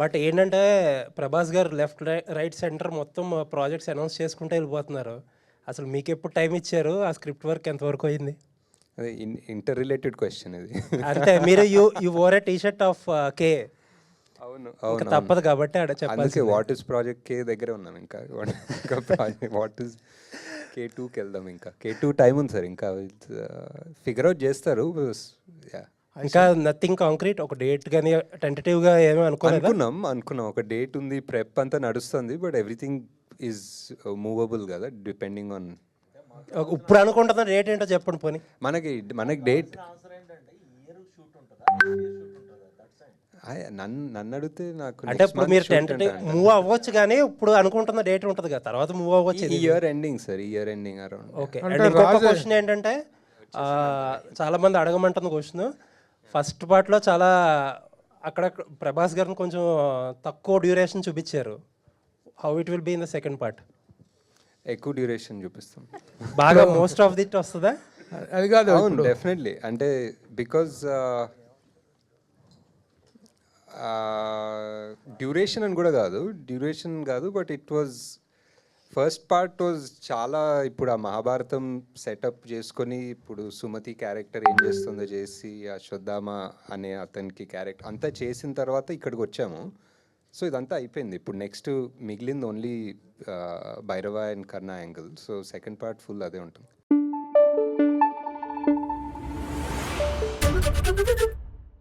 But ఏంటంటే Prabhas garu left right center మొత్తం projects announce చేసుకుంటూ వెళ్ళిపోతున్నారు. అసలు మీకు ఎప్పుడు టైం ఇచ్చారు? ఆ స్క్రిప్ట్ వర్క్ ఎంతవరకు అయింది? అదే ఇంటర్ రిలేటెడ్ క్వశ్చన్ ఇది అంటే మీరు you you or a T shirt off okay అవును అవును తప్పదు కాబట్టి ఆడ చెప్పాలి వాట్ ఇస్ ప్రాజెక్ట్ కే దగ్గర ఉన్నాం ఇంకా. వాట్ ఇస్ కే టూకి వెళ్దాం ఇంకా. కే టూ టైం ఉంది సార్ ఇంకా. ఫిగర్ అవుట్ చేస్తారు Yeah. ఇంకా నథింగ్ కాంక్రీట్ ఒక డేట్ కానీ టెంటేటివ్గా ఏమీ అనుకోలేదా? అనుకున్నాం అనుకున్నాం. ఒక డేట్ ఉంది ప్రెప్ అంతా నడుస్తుంది బట్ ఎవ్రీథింగ్ ఈజ్ మూవబుల్ కదా డిపెండింగ్ ఆన్ ఇప్పుడు అనుకుంటున్న డేట్ ఏంటో చెప్పండి పోనీ. మనకి మనకి డేట్ నన్ను నన్ను అడిగితే నాకు అంటే ఇప్పుడు మీరు టెంటేటివ్ మూవ్ అవ్వచ్చు కానీ ఇప్పుడు అనుకుంటున్న డేట్ ఉంటుంది కదా తర్వాత మూవ్ అవ్వచ్చు ఈ ఇయర్ ఎండింగ్ సార్ ఈ year ending around okay and ఇంకొక క్వశ్చన్ ఏంటంటే ఆ, చాలా మంది అడగమంటున్న క్వశ్చన్ ఫస్ట్ పార్ట్లో చాలా అక్కడ ప్రభాస్ గారిని కొంచెం తక్కువ డ్యూరేషన్ చూపించారు. How it will be in the second part ఎక్కువ డ్యూరేషన్ చూపిస్తాం. బాగా మోస్ట్ ఆఫ్ దిట్ వస్తుందా? అది కాదు అవును డెఫినెట్లీ అంటే బికాజ్ డ్యూరేషన్ అని కూడా కాదు. డ్యూరేషన్ కాదు but it was first part was చాలా ఇప్పుడు ఆ మహాభారతం సెటప్ చేసుకొని ఇప్పుడు సుమతి క్యారెక్టర్ ఏం చేస్తుందో చేసి అశ్వత్థామ అనే అతనికి క్యారెక్టర్ అంతా చేసిన తర్వాత ఇక్కడికి వచ్చాము. సో ఇదంతా అయిపోయింది. ఇప్పుడు నెక్స్ట్ మిగిలింది only Bhairava and Karna angle so second part full అదే ఉంటుంది.